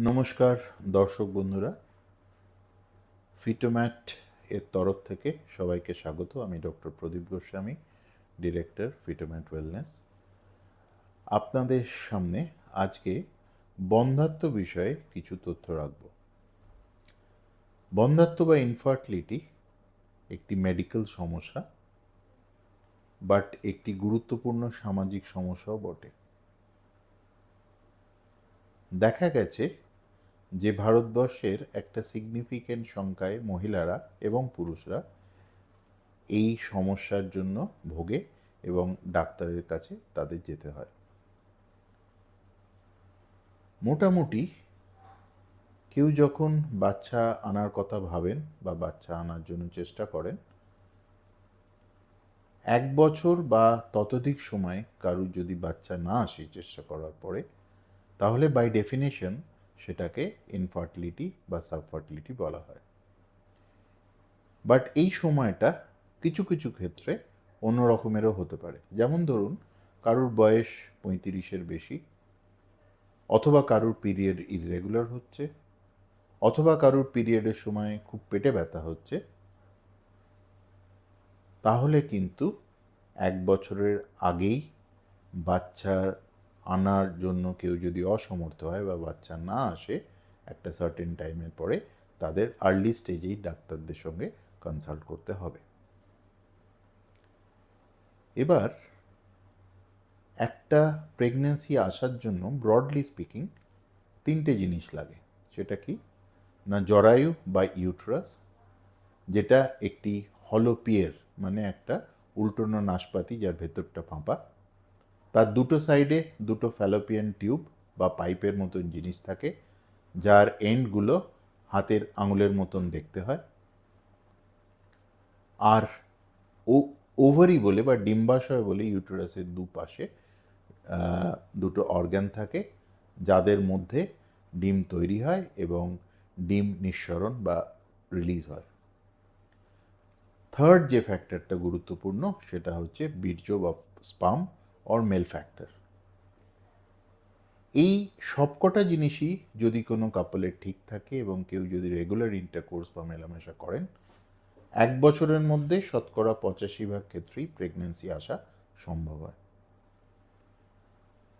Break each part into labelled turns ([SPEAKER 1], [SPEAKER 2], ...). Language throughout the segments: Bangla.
[SPEAKER 1] নমস্কার, দর্শক বন্ধুরা। ফিটোম্যাট এর তরফ থেকে সবাইকে স্বাগত। আমি doctor Pradip Goswami, director Fitomat wellness আপনাদের সামনে আজকে বন্ধাত্ম বিষয়ে কিছু তথ্য রাখব। বন্ধাত্ম বা ইনফার্টিলিটি একটি মেডিকেল সমস্যা বাট একটি গুরুত্বপূর্ণ সামাজিক সমস্যাও বটে। দেখা গেছে যে ভারতবর্ষের একটা সিগনিফিকেন্ট সংখ্যায় মহিলারা এবং পুরুষরা এই সমস্যার জন্য ভোগে এবং ডাক্তারের কাছে তাদের যেতে হয়। মোটামুটি কেউ যখন বাচ্চা আনার কথা ভাবেন বা বাচ্চা আনার জন্য চেষ্টা করেন, এক বছর বা ততোধিক সময় কারুর যদি বাচ্চা না আসে চেষ্টা করার পরে, তাহলে বাই ডেফিনেশন সেটাকে ইনফার্টিলিটি বা সাবফার্টিলিটি বলা হয়। বাট এই সময়টা কিছু কিছু ক্ষেত্রে অন্য রকমেরও হতে পারে। যেমন ধরুন, কারুর বয়স পঁয়ত্রিশের বেশি, অথবা কারুর পিরিয়ড ইররেগুলার হচ্ছে, অথবা কারুর পিরিয়ডের সময় খুব পেটে ব্যথা হচ্ছে, তাহলে কিন্তু এক বছরের আগেই বাচ্চার আনার জন্য কেউ যদি অসমর্থ হয় বা বাচ্চা না আসে, একটা সার্টেন টাইমের পরে তাদের আর্লি স্টেজেই ডাক্তারদের সঙ্গে কনসাল্ট করতে হবে। এবার একটা প্রেগনেন্সি আসার জন্য ব্রডলি স্পিকিং তিনটে জিনিস লাগে। সেটা কি? না জরায়ু বা ইউট্রাস যেটা একটি হলোপিয়ের মানে একটা উল্টোনো নাশপাতি যার ভেতরটা ফাঁপা তার দুটো সাইডে দুটো ফ্যালোপিয়ান টিউব বা পাইপের মতন জিনিস থাকে, যার এন্ডগুলো হাতের আঙুলের মতন দেখতে হয়। আর ও ওভারি বলে বা ডিম্বাশয় বলে ইউটেরাসের দুপাশে দুটো অর্গ্যান থাকে, যাদের মধ্যে ডিম তৈরি হয় এবং ডিম নিঃসরণ বা রিলিজ হয়। থার্ড যে ফ্যাক্টরটা গুরুত্বপূর্ণ, সেটা হচ্ছে বীর্য বা স্পাম অর মেল ফ্যাক্টর এই সবকটা জিনিসই যদি কোনো কাপলের ঠিক থাকে এবং কেউ যদি রেগুলার ইন্টারকোর্স বা মেলামেশা করেন, এক বছরের মধ্যে শতকরা পঁচাশি ভাগ ক্ষেত্রেই প্রেগনেন্সি আসা সম্ভব হয়।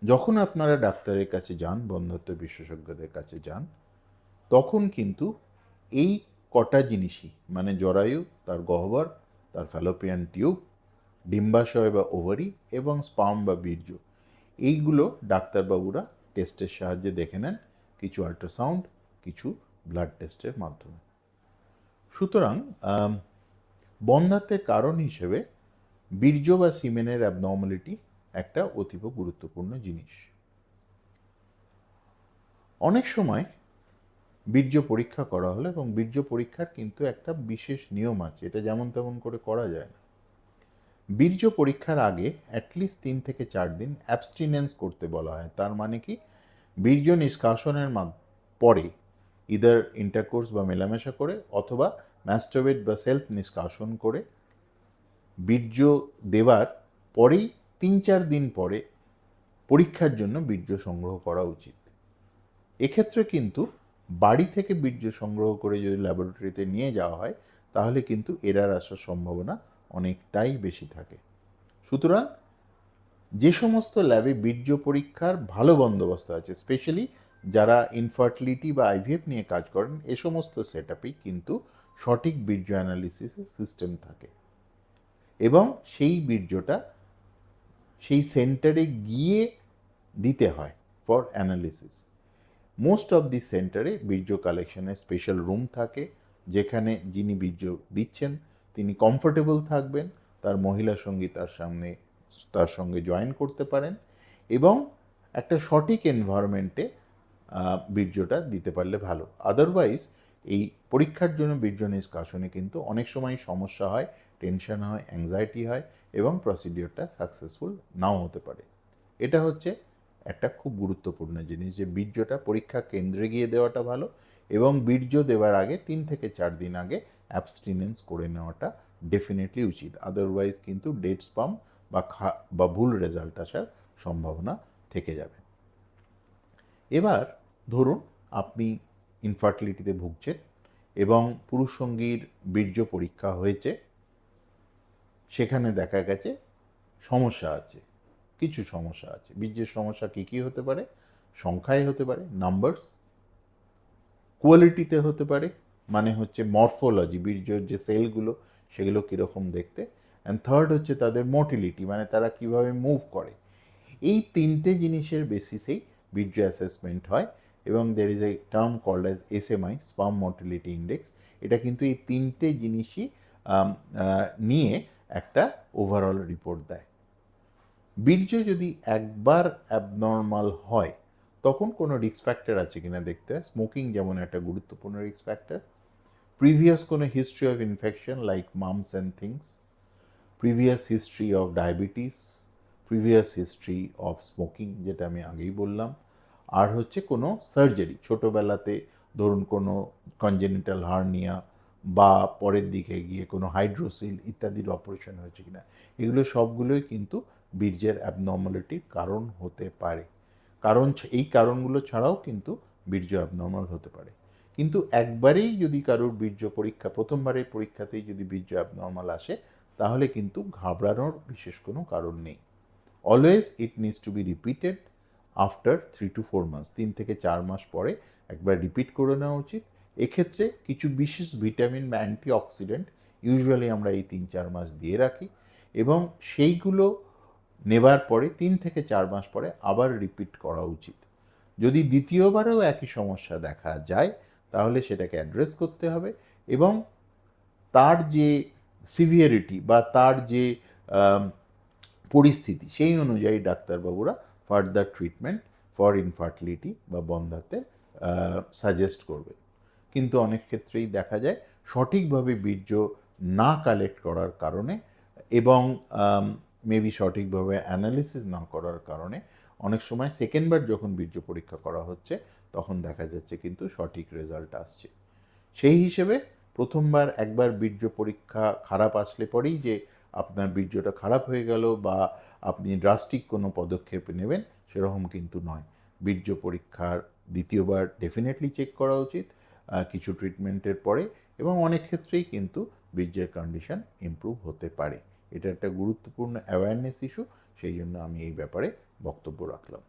[SPEAKER 1] যখন আপনারা ডাক্তারের কাছে যান বন্ধাত্ম বিশেষজ্ঞদের কাছে যান, তখন কিন্তু এই কটা জিনিসই মানে জরায়ু, তার গহ্বর, তার ফ্যালোপিয়ান টিউব ডিম্বাশয় বা ওভারি এবং স্পাম বা বীর্য। এইগুলো ডাক্তারবাবুরা টেস্টের সাহায্যে দেখে নেন, কিছু আল্ট্রাসাউন্ড, কিছু ব্লাড টেস্টের মাধ্যমে। সুতরাং বন্ধাত্বের কারণ হিসেবে বীর্য বা সিমেনের অ্যাবনর্মালিটি একটা অতীব গুরুত্বপূর্ণ জিনিস। অনেক সময় বীর্য পরীক্ষা করা হলো এবং বীর্য পরীক্ষার কিন্তু একটা বিশেষ নিয়ম আছে, এটা যেমন তেমন করে করা যায় না। বীর্য পরীক্ষার আগে অ্যাটলিস্ট তিন থেকে চার দিন অ্যাবস্টিনেন্স করতে বলা হয়। তার মানে কি? বীর্য নিষ্কাশনের মা পরে ইদার ইন্টারকোর্স বা মেলামেশা করে অথবা ম্যাস্টোবেট বা সেলফ নিষ্কাশন করে বীর্য দেওয়ার পরেই তিন চার দিন পরে পরীক্ষার জন্য বীর্য সংগ্রহ করা উচিত। এক্ষেত্রে কিন্তু বাড়ি থেকে বীর্য সংগ্রহ করে যদি ল্যাবরেটরিতে নিয়ে যাওয়া হয়, তাহলে কিন্তু এরার আসার সম্ভাবনা অনেকটাই বেশি থাকে। সুতরাং যে সমস্ত ল্যাবে বীর্য পরীক্ষার ভালো বন্দোবস্ত আছে স্পেশালি যারা ইনফার্টিলিটি বা আইভিএফ নিয়ে কাজ করেন, এ সমস্ত সেট কিন্তু সঠিক বীর্য অ্যানালিসিসের সিস্টেম থাকে। এবং সেই বীর্যটা সেই সেন্টারে গিয়ে দিতে হয় for analysis most of the সেন্টারে বীর্য কালেকশনের স্পেশাল রুম থাকে, যেখানে যিনি বীর্য দিচ্ছেন তিনি কমফোর্টেবল থাকবেন, তার মহিলা সঙ্গী তার সামনে, তার সঙ্গে জয়েন করতে পারেন এবং একটা সঠিক এনভায়রনমেন্টে বীর্যটা দিতে পারলে ভালো। আদারওয়াইজ এই পরীক্ষার জন্য বীর্য নিষ্কাশনে কিন্তু অনেক সময় সমস্যা হয় টেনশন হয় অ্যাংজাইটি হয় এবং প্রসিডিওরটা সাকসেসফুল নাও হতে পারে। এটা হচ্ছে একটা খুব গুরুত্বপূর্ণ জিনিস যে বীর্যটা পরীক্ষা কেন্দ্রে গিয়ে দেওয়াটা ভালো এবং বীর্য দেওয়ার আগে তিন থেকে চার দিন আগে অ্যাবস্টিনেন্স করে নেওয়াটা ডেফিনেটলি উচিত। আদারওয়াইজ কিন্তু ডেট স্পাম বা খা, বা ভুল রেজাল্ট আসার সম্ভাবনা থেকে যাবে। এবার ধরুন আপনি ইনফার্টিলিটিতে ভুগছেন এবং পুরুষ সঙ্গীর বীর্য পরীক্ষা হয়েছে, সেখানে দেখা গেছে সমস্যা আছে। কিছু সমস্যা আছে। বীর্যের সমস্যা কী কী হতে পারে? সংখ্যায় হতে পারে নাম্বারস কোয়ালিটিতে হতে পারে মানে হচ্ছে মরফোলজি বীর্যের যে সেলগুলো সেগুলো কীরকম দেখতে অ্যান্ড থার্ড হচ্ছে তাদের মোটিলিটি মানে তারা কীভাবে মুভ করে। এই তিনটে জিনিসের বেসিসেই বীর্য অ্যাসেসমেন্ট হয়, এবং there is a term called as SMI sperm motility index এটা কিন্তু এই তিনটে জিনিসই নিয়ে একটা ওভারঅল রিপোর্ট দেয়। বীর্য যদি একবার অ্যাবনর্মাল হয়, তখন কোনো রিস্ক ফ্যাক্টর আছে কিনা দেখতে? হয় স্মোকিং যেমন একটা গুরুত্বপূর্ণ রিস্ক ফ্যাক্টর প্রিভিয়াস কোনো history of infection like mumps and things previous history of diabetes previous history of smoking যেটা আমি আগেই বললাম। আর হচ্ছে কোনো সার্জারি ছোটোবেলাতে ধরুন কোনো কনজেনিটাল হার্নিয়া বা পরের দিকে গিয়ে কোনো হাইড্রোসিল ইত্যাদির অপারেশন হয়েছে কিনা, এগুলো সবগুলোই কিন্তু বীর্যের অ্যাবনর্মালিটির কারণ হতে পারে। কারণ এই কারণগুলো ছাড়াও কিন্তু বীর্য অ্যাবনর্মাল হতে পারে। কিন্তু একবারেই যদি কারোর বীর্য পরীক্ষা, প্রথমবারের পরীক্ষাতেই যদি বীর্য অ্যাবনর্মাল আসে, তাহলে কিন্তু ঘাবড়ানোর বিশেষ কোনো কারণ নেই। Always it needs to be repeated after three to four মাস তিন থেকে চার মাস পরে একবার রিপিট করে নেওয়া উচিত। এক্ষেত্রে কিছু বিশেষ ভিটামিন বা অ্যান্টিঅক্সিডেন্ট ইউজুয়ালি আমরা এই তিন চার মাস দিয়ে রাখি এবং সেইগুলো নেবার পরে, তিন থেকে চার মাস পরে আবার রিপিট করা উচিত। যদি দ্বিতীয়বারেও একই সমস্যা দেখা যায়, তাহলে সেটাকে অ্যাড্রেস করতে হবে এবং তার যে সিভিয়ারিটি বা তার যে পরিস্থিতি সেই অনুযায়ী ডাক্তারবাবুরা ফার্দার ট্রিটমেন্ট ফর ইনফার্টিলিটি বা বন্ধাতে সাজেস্ট করবে। কিন্তু অনেক ক্ষেত্রেই দেখা যায় সঠিকভাবে বীর্য না কালেক্ট করার কারণে এবং মেবি সঠিকভাবে অ্যানালিসিস না করার কারণে অনেক সময় সেকেন্ডবার যখন বীর্য পরীক্ষা করা হচ্ছে, তখন দেখা যাচ্ছে কিন্তু সঠিক রেজাল্ট আসছে। সেই হিসেবে প্রথমবার একবার বীর্য পরীক্ষা খারাপ আসলে পরেই যে আপনার বীর্যটা খারাপ হয়ে গেল বা আপনি ড্রাস্টিক কোনো পদক্ষেপ নেবেন, সেরকম কিন্তু নয়। বীর্য পরীক্ষার দ্বিতীয়বার ডেফিনেটলি চেক করা উচিত। কিছু ট্রিটমেন্টের পরে এবং অনেক ক্ষেত্রেই কিন্তু বীর্যের কন্ডিশন ইম্প্রুভ হতে পারে। এটা একটা গুরুত্বপূর্ণ অ্যাওয়ারনেস ইস্যু সেই জন্য আমি এই ব্যাপারে বক্তব্য রাখলাম।